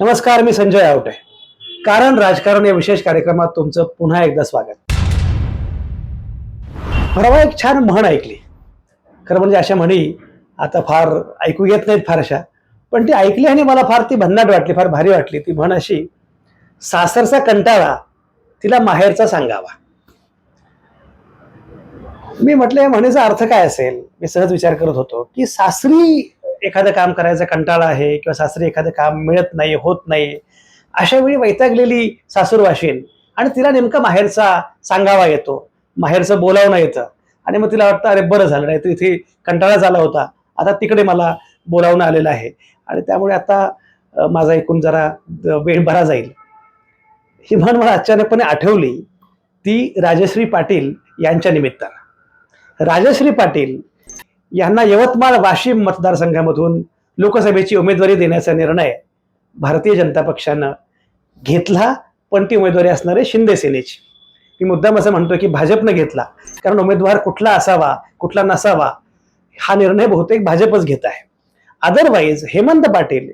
नमस्कार मी संजय आवटे. कारण राजकारण या विशेष कार्यक्रमात तुमचं पुन्हा एकदा स्वागत. परवा एक छान म्हण ऐकली. खरं म्हणजे अशा म्हणी आता फार ऐकू येत नाहीत फार अशा पण ती ऐकली आणि मला फार ती भन्नाट वाटली फार भारी वाटली. ती म्हण अशी सासरचा कंटाळा तिला माहेरचा सांगावा. मी म्हटलं या म्हणीचा अर्थ काय असेल? मी सहज विचार करत होतो की सासरी एखादं काम करायचा कंटाळा आहे किंवा सासरी एखादं काम मिळत नाही होत नाही अशा वेळी वैतागलेली सासूर वाशीन आणि तिला नेमका माहेरचा सांगावा येतो. माहेरचं बोलावणं येतं. आणि मग तिला वाटतं अरे बरं झालं नाही तर इथे कंटाळा झाला होता. आता तिकडे मला बोलावणं आलेलं आहे. आणि त्यामुळे आता माझा एकूण जरा द- वेळ बरा जाईल. ही म्हण मला अचानकपणे आठवली ती राजश्री पाटील यांच्या निमित्तानं. राजश्री पाटील यांना यवतमाळ वाशिम मतदारसंघामधून लोकसभेची उमेदवारी देण्याचा निर्णय भारतीय जनता पक्षानं घेतला पण ती उमेदवारी असणारे शिंदे सेनेची. मी मुद्दाम असं म्हणतो की भाजपनं घेतला कारण उमेदवार कुठला असावा कुठला नसावा हा निर्णय बहुतेक भाजपच घेत आहे. अदरवाईज हेमंत पाटील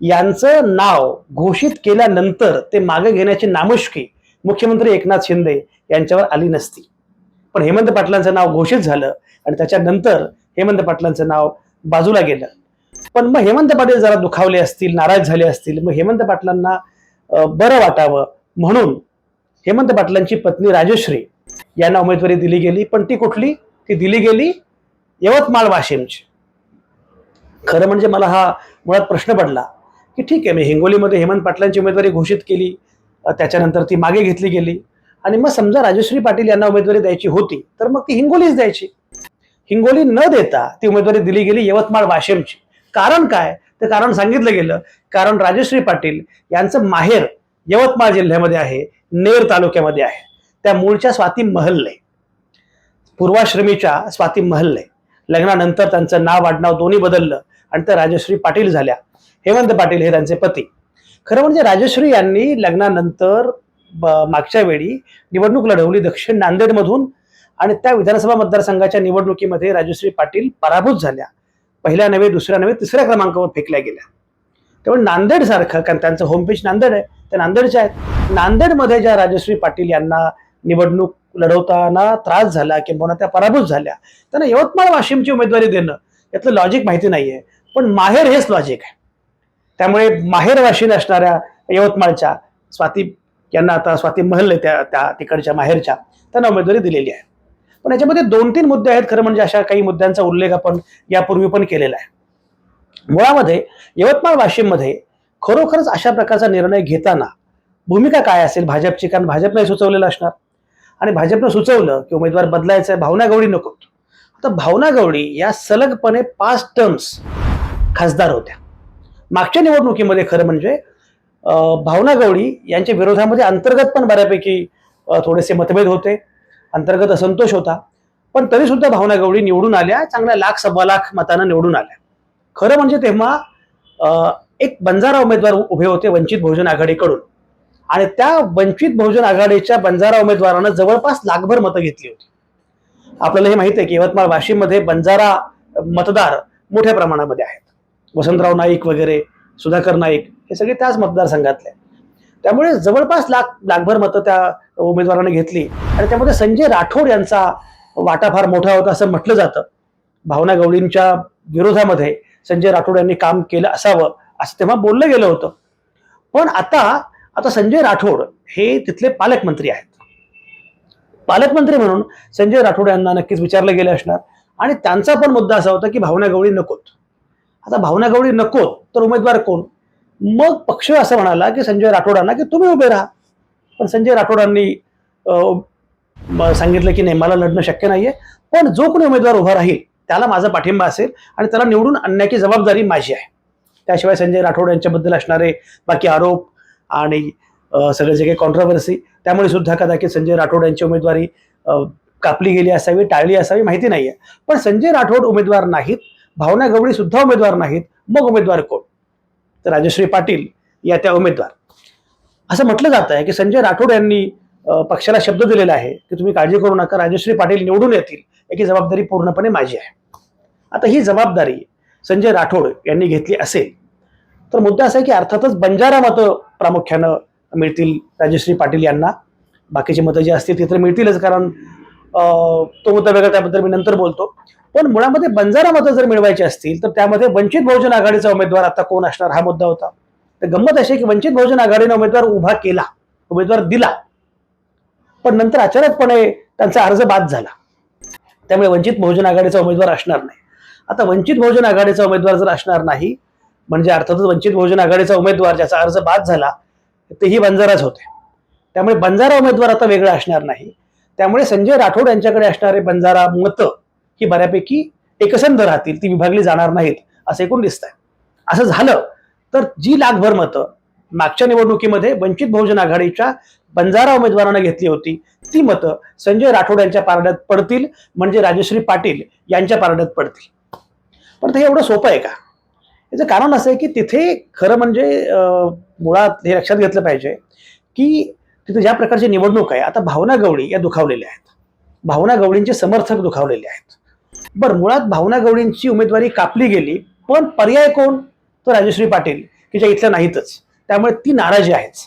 यांचं नाव घोषित केल्यानंतर ते मागे घेण्याची नामुष्की मुख्यमंत्री एकनाथ शिंदे यांच्यावर आली नसती. पण हेमंत पाटलांचं नाव घोषित झालं आणि त्याच्यानंतर हेमंत पाटलांचं नाव बाजूला गेलं. पण मग हेमंत पाटील जरा दुखावले असतील नाराज झाले असतील मग हेमंत पाटलांना बरं वाटावं म्हणून हेमंत पाटलांची पत्नी राजश्री यांना उमेदवारी दिली गेली पण ती कुठली? ती दिली गेली यवतमाळ वाशिमची. खरं म्हणजे मला हा मुळात प्रश्न पडला की ठीक आहे मी हिंगोलीमध्ये हेमंत पाटलांची उमेदवारी घोषित केली त्याच्यानंतर ती मागे घेतली गेली आणि मग समजा राजश्री पाटील यांना उमेदवारी द्यायची होती तर मग ती हिंगोलीच द्यायची. हिंगोली न देता ती उमेदवारी दिली गेली यवतमाळ वाशिमची. कारण काय? ते कारण सांगितलं गेलं. कारण राजश्री पाटील यांचं माहेर यवतमाळ जिल्ह्यामध्ये आहे नेर तालुक्यामध्ये आहे. त्या मूळच्या स्वाती महल्ले पूर्वाश्रमीच्या स्वाती महल्ले. लग्नानंतर त्यांचं नाव आडनाव दोन्ही बदललं आणि त्या राजश्री पाटील झाल्या. हेमंत पाटील हे त्यांचे पती. खरं म्हणजे राजश्री यांनी लग्नानंतर मागच्या वेळी निवडणूक लढवली दक्षिण नांदेडमधून. आणि त्या विधानसभा मतदारसंघाच्या निवडणुकीमध्ये राजश्री पाटील पराभूत झाल्या. पहिल्या नव्हे दुसऱ्या नव्हे तिसऱ्या क्रमांकावर फेकल्या गेल्या. त्यामुळे नांदेड सारखं कारण त्यांचं होम पेज नांदेड आहे त्या नांदेडच्या आहेत. नांदेडमध्ये ज्या राजश्री पाटील यांना निवडणूक लढवताना त्रास झाला किंवा त्या पराभूत झाल्या त्यांना यवतमाळ वाशिमची उमेदवारी देणं यातलं लॉजिक माहिती नाहीये. पण माहेर हेच लॉजिक आहे. त्यामुळे माहेर वाशिन असणाऱ्या यवतमाळच्या स्वाती यांना आता स्वाती महल त्या त्या तिकडच्या माहेरच्या त्यांना उमेदवारी दिलेली आहे. पण याच्यामध्ये दोन तीन मुद्दे आहेत खरं म्हणजे अशा काही मुद्द्यांचा उल्लेख आपण यापूर्वी पण केलेला आहे. मुळामध्ये यवतमाळ वाशिममध्ये खरोखरच अशा प्रकारचा निर्णय घेताना भूमिका काय असेल? भाजपची? कारण भाजपने सुचवलेलं असणार. आणि भाजपनं सुचवलं की उमेदवार बदलायचा आहे भावना गवळी नको. आता भावना गवळी या सलगपणे पाच टर्म्स खासदार होत्या. मागच्या निवडणुकीमध्ये खरं म्हणजे भावना गवळी यांच्या विरोधामध्ये अंतर्गत पण बऱ्यापैकी थोडेसे मतभेद होते. अंतर्गत असंतोष होता. पण तरी सुद्धा भावना गवळी निवडून आल्या. चांगल्या लाख सव्वा लाख मतानं निवडून आल्या. खरं म्हणजे तेव्हा एक बंजारा उमेदवार उभे होते वंचित बहुजन आघाडीकडून. आणि त्या वंचित बहुजन आघाडीच्या बंजारा उमेदवारानं जवळपास लाखभर मतं घेतली होती. आपल्याला हे माहिती आहे की यवतमाळ वाशिममध्ये बंजारा मतदार मोठ्या प्रमाणामध्ये आहेत. वसंतराव नाईक वगैरे सुधाकर नाईक हे सगळे त्याच मतदारसंघातले आहेत. त्यामुळे जवळपास लाख लाखभर मतं त्या उमेदवाराने घेतली. आणि त्यामध्ये संजय राठोड यांचा वाटा फार मोठा होता असं म्हटलं जातं. भावना गवळींच्या विरोधामध्ये संजय राठोड यांनी काम केलं असावं असं तेव्हा बोललं गेलं होतं. पण आता आता संजय राठोड हे तिथले पालकमंत्री आहेत. पालकमंत्री म्हणून संजय राठोड यांना नक्कीच विचारलं गेलं असणार. आणि त्यांचा पण मुद्दा असा होता की भावना गवळी नकोत. आता भावना गवळी नकोत तर उमेदवार कोण? मग पक्ष असं म्हणाला की संजय राठोडांना की तुम्ही उभे राहा. पण संजय राठोडांनी सांगितलं की नाही मला लढणं शक्य नाहीये. पण जो कोणी उमेदवार उभा राहील त्याला माझा पाठिंबा असेल आणि त्याला निवडून आणण्याची जबाबदारी माझी आहे. त्याशिवाय संजय राठोड यांच्याबद्दल असणारे बाकी आरोप आणि सगळे जे काही कॉन्ट्रोवर्सी त्यामुळे सुद्धा कदाचित संजय राठोड यांची उमेदवारी कापली गेली असावी टाळली असावी माहिती नाहीये. पण संजय राठोड उमेदवार नाहीत भावना गवळी सुद्धा उमेदवार नाहीत मग उमेदवार कोण? तर राजश्री पाटील या त्या उमेदवार. असं म्हटलं जात आहे की संजय राठोड यांनी पक्षाला शब्द दिलेला आहे की तुम्ही काळजी करू नका राजश्री पाटील निवडून येतील याची जबाबदारी पूर्णपणे माझी आहे. आता ही जबाबदारी संजय राठोड यांनी घेतली असेल तर मुद्दा असा आहे की अर्थातच बंजारा मतं प्रामुख्यानं मिळतील राजश्री पाटील यांना. बाकीची मतं जी असतील ती तर मिळतीलच कारण तो मुद्दा वेगळा त्याबद्दल मी नंतर बोलतो. पण मुळामध्ये बंजारा मतं जर मिळवायची असतील तर त्यामध्ये वंचित बहुजन आघाडीचा उमेदवार आता कोण असणार हा मुद्दा होता. तर गंमत अशी की वंचित बहुजन आघाडीने उमेदवार उभा केला उमेदवार दिला पण नंतर अचानकपणे त्यांचा अर्ज बाद झाला. त्यामुळे वंचित बहुजन आघाडीचा उमेदवार असणार नाही. आता वंचित बहुजन आघाडीचा उमेदवार जर असणार नाही म्हणजे अर्थातच वंचित बहुजन आघाडीचा उमेदवार ज्याचा अर्ज बाद झाला तेही बंजाराच होते. त्यामुळे बंजारा उमेदवार आता वेगळा असणार नाही. त्यामुळे संजय राठोड यांच्याकडे असणारे बंजारा मतं ही बऱ्यापैकी एकसंध राहतील ती विभागली जाणार नाहीत असं एकूण दिसत आहे असं झालं तर जी लाखभर मतं मागच्या निवडणुकीमध्ये वंचित बहुजन आघाडीच्या बंजारा उमेदवारांना घेतली होती ती मतं संजय राठोड यांच्या पारड्यात पडतील म्हणजे राजश्री पाटील यांच्या पारड्यात पडतील. पण ते एवढं सोपं आहे का? याचं कारण असं आहे की तिथे खरं म्हणजे अं, मुळात हे लक्षात घेतलं पाहिजे की तिथे ज्या प्रकारची निवडणूक आहे आता भावना गवळी या दुखावलेल्या आहेत. भावना गवळींचे समर्थक दुखावलेले आहेत. बरं मुळात भावना गवळींची उमेदवारी कापली गेली पण पर्याय कोण? तर राजश्री पाटील की ज्या इथल्या नाहीतच. त्यामुळे ती नाराजी आहेच.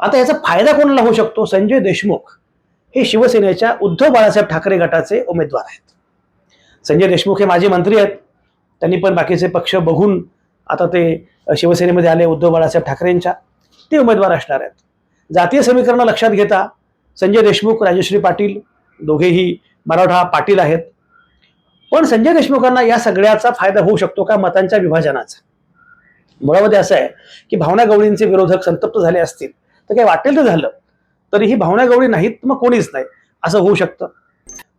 आता याचा फायदा कोणाला होऊ शकतो? संजय देशमुख हे शिवसेनेच्या उद्धव बाळासाहेब ठाकरे गटाचे उमेदवार आहेत. संजय देशमुख हे माजी मंत्री आहेत. त्यांनी पण बाकीचे पक्ष बघून आता ते शिवसेनेमध्ये आले उद्धव बाळासाहेब ठाकरेंच्या. ते उमेदवार असणार आहेत. जातीय समीकरणं लक्षात घेता संजय देशमुख राजश्री पाटील दोघेही मराठा पाटील आहेत. पण संजय देशमुखांना या सगळ्याचा फायदा होऊ शकतो का मतांच्या विभाजनाचा? मुळामध्ये असं आहे की भावना गवळींचे विरोधक संतप्त झाले असतील तर काही वाटेल तर झालं तरीही भावना गवळी नाहीत मग कोणीच नाही असं होऊ शकतं.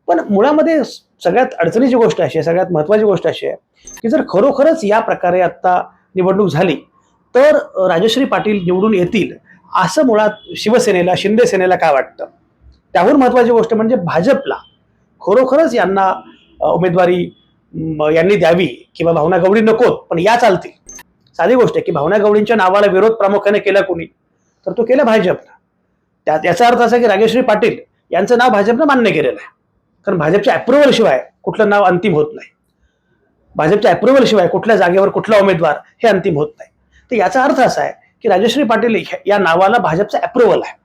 पण मुळामध्ये सगळ्यात अडचणीची गोष्ट अशी आहे सगळ्यात महत्वाची गोष्ट अशी आहे की जर खरोखरच या प्रकारे आता निवडणूक झाली तर राजश्री पाटील निवडून येतील असं मुळात शिवसेनेला शिंदे सेनेला काय वाटतं? त्याहून महत्वाची गोष्ट म्हणजे भाजपला खरोखरच यांना उमेदवारी यांनी द्यावी किंवा भावना गवडी नकोत पण या चालतील. साधी गोष्ट आहे की भावना गवडींच्या नावाला विरोध प्रामुख्याने केला कोणी तर तो केला भाजपनं. त्या याचा अर्थ असा की रागेश्री पाटील यांचं नाव भाजपनं मान्य केलेलं आहे. कारण भाजपच्या अप्रुव्हल शिवाय कुठलं नाव अंतिम होत नाही. भाजपच्या अप्रुव्हल शिवाय कुठल्या जागेवर कुठला उमेदवार हे अंतिम होत नाही. तर याचा अर्थ असा आहे की राजश्री पाटील या नावाला भाजपचं अप्रुव्हल आहे.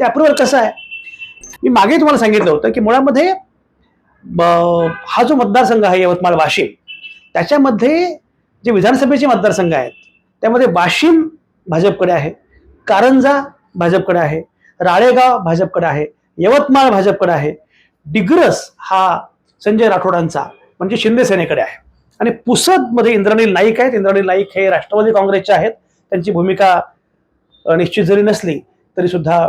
ते अप्रुव्हल कसं आहे? मी मागे तुम्हाला सांगितलं होतं की मुळामध्ये हा जो मतदारसंघ आहे यवतमाळ वाशिम त्याच्यामध्ये जे विधानसभेचे मतदारसंघ आहेत त्यामध्ये वाशिम भाजपकडे आहे कारंजा भाजपकडे आहे राळेगाव भाजपकडे आहे यवतमाळ भाजपकडे आहे डिग्रस हा संजय राठोडांचा म्हणजे शिंदे सेनेकडे आहे. आणि पुसदमध्ये इंद्रनील नाईक आहेत इंद्रनील नाईक हे राष्ट्रवादी काँग्रेसचे आहेत त्यांची भूमिका निश्चित जरी नसली तरी सुद्धा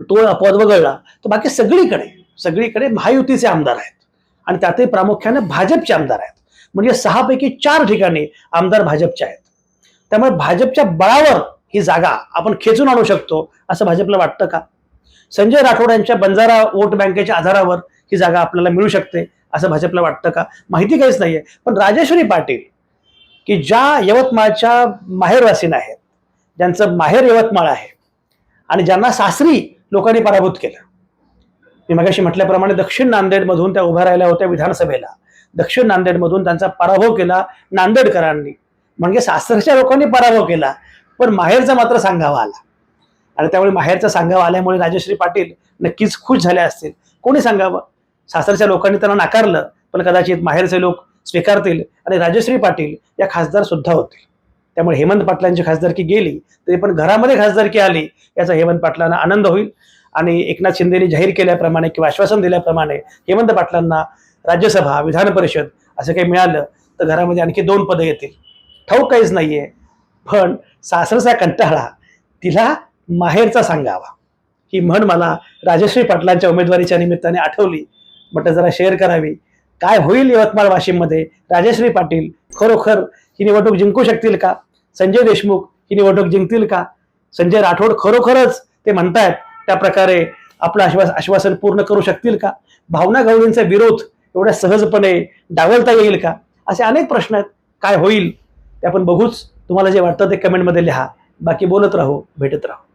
तो अपवाद वगळला तर बाकी सगळीकडे सगळीकडे महायुतीचे आमदार आहेत. आणि त्यातही प्रामुख्याने भाजपचे आमदार आहेत. म्हणजे सहापैकी चार ठिकाणी आमदार भाजपचे आहेत. त्यामुळे भाजपच्या बळावर ही जागा आपण खेचून आणू शकतो असं भाजपला वाटतं का? संजय राठोड यांच्या बंजारा वोट बँकेच्या आधारावर ही जागा आपल्याला मिळू शकते असं भाजपला वाटतं का? माहिती काहीच नाहीये. पण राजेश्वरी पाटील की ज्या यवतमाळच्या माहेरवासीन आहेत ज्यांचं माहेर यवतमाळ आहे आणि ज्यांना सासरी लोकांनी पराभूत केलं मी मगाशी म्हटल्याप्रमाणे दक्षिण नांदेडमधून त्या उभ्या राहिल्या होत्या विधानसभेला. दक्षिण नांदेडमधून त्यांचा पराभव केला नांदेडकरांनी. म्हणजे सासरच्या लोकांनी पराभव केला पण माहेरचा मात्र सांगावा आला. आणि त्यामुळे माहेरचा सांगावा आल्यामुळे राजश्री पाटील नक्कीच खुश झाले असतील. कोणी सांगावं? सासरच्या लोकांनी त्यांना नाकारलं पण कदाचित माहेरचे लोक स्वीकारतील आणि राजश्री पाटील या खासदार सुद्धा होतील. त्यामुळे हेमंत पाटलांची खासदारकी गेली तरी पण घरामध्ये खासदारकी आली याचा हेमंत पाटलांना आनंद होईल. आणि एकनाथ शिंदेनी जाहीर केल्याप्रमाणे किंवा आश्वासन दिल्याप्रमाणे हेमंत पाटलांना राज्यसभा विधान परिषद असं काही मिळालं तर घरामध्ये आणखी दोन पदं येतील. ठाऊक काहीच नाहीये. पण सासरचा कंटाळा तिला माहेरचा सांगावा. ही म्हण मला राजश्री पाटलांच्या उमेदवारीच्या निमित्ताने आठवली. म्हटलं जरा शेअर करावी. काय होईल यवतमाळ वाशिममध्ये? राजश्री पाटील खरोखर ही निवडणूक जिंकू शकतील का? संजय देशमुख ही निवडणूक जिंकतील का? संजय राठोड खरोखरच ते म्हणतायत त्या प्रकारे आपलं आश्वास आश्वासन पूर्ण करू शकतील का? भावना गवळींचा विरोध एवढ्या सहजपणे डावलता येईल का? असे अनेक प्रश्न आहेत. काय होईल? ते आपण बघूच. तुम्हाला जे वाटतं ते कमेंटमध्ये लिहा. बाकी बोलत राहू भेटत राहू.